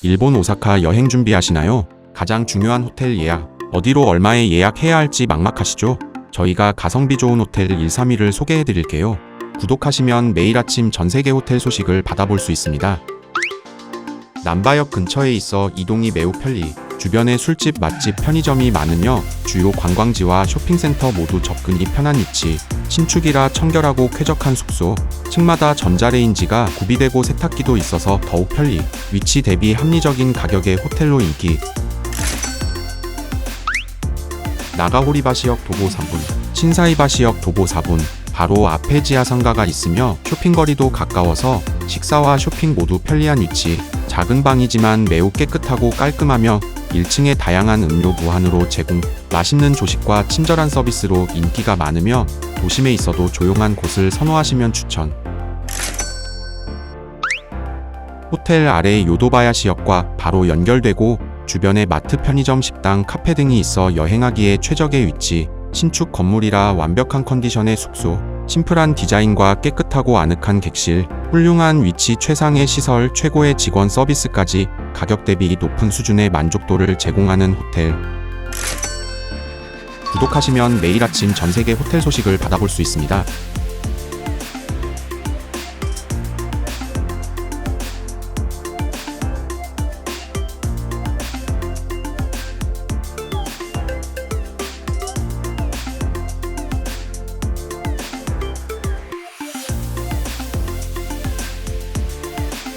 일본 오사카 여행 준비하시나요? 가장 중요한 호텔 예약, 어디로 얼마에 예약해야 할지 막막하시죠? 저희가 가성비 좋은 호텔 131을 소개해 드릴게요. 구독하시면 매일 아침 전 세계 호텔 소식을 받아볼 수 있습니다. 남바역 근처에 있어 이동이 매우 편리. 주변에 술집, 맛집, 편의점이 많으며 주요 관광지와 쇼핑센터 모두 접근이 편한 위치. 신축이라 청결하고 쾌적한 숙소. 층마다 전자레인지가 구비되고 세탁기도 있어서 더욱 편리. 위치 대비 합리적인 가격의 호텔로 인기. 나가호리바시역 도보 3분, 신사이바시역 도보 4분, 바로 앞에 지하상가가 있으며 쇼핑거리도 가까워서 식사와 쇼핑 모두 편리한 위치, 작은 방이지만 매우 깨끗하고 깔끔하며 1층에 다양한 음료 무한으로 제공, 맛있는 조식과 친절한 서비스로 인기가 많으며 도심에 있어도 조용한 곳을 선호하시면 추천. 호텔 아래 요도바야시역과 바로 연결되고 주변에 마트, 편의점, 식당, 카페 등이 있어 여행하기에 최적의 위치. 신축 건물이라 완벽한 컨디션의 숙소. 심플한 디자인과 깨끗하고 아늑한 객실. 훌륭한 위치, 최상의 시설, 최고의 직원 서비스까지 가격 대비 높은 수준의 만족도를 제공하는 호텔. 구독하시면 매일 아침 전 세계 호텔 소식을 받아볼 수 있습니다.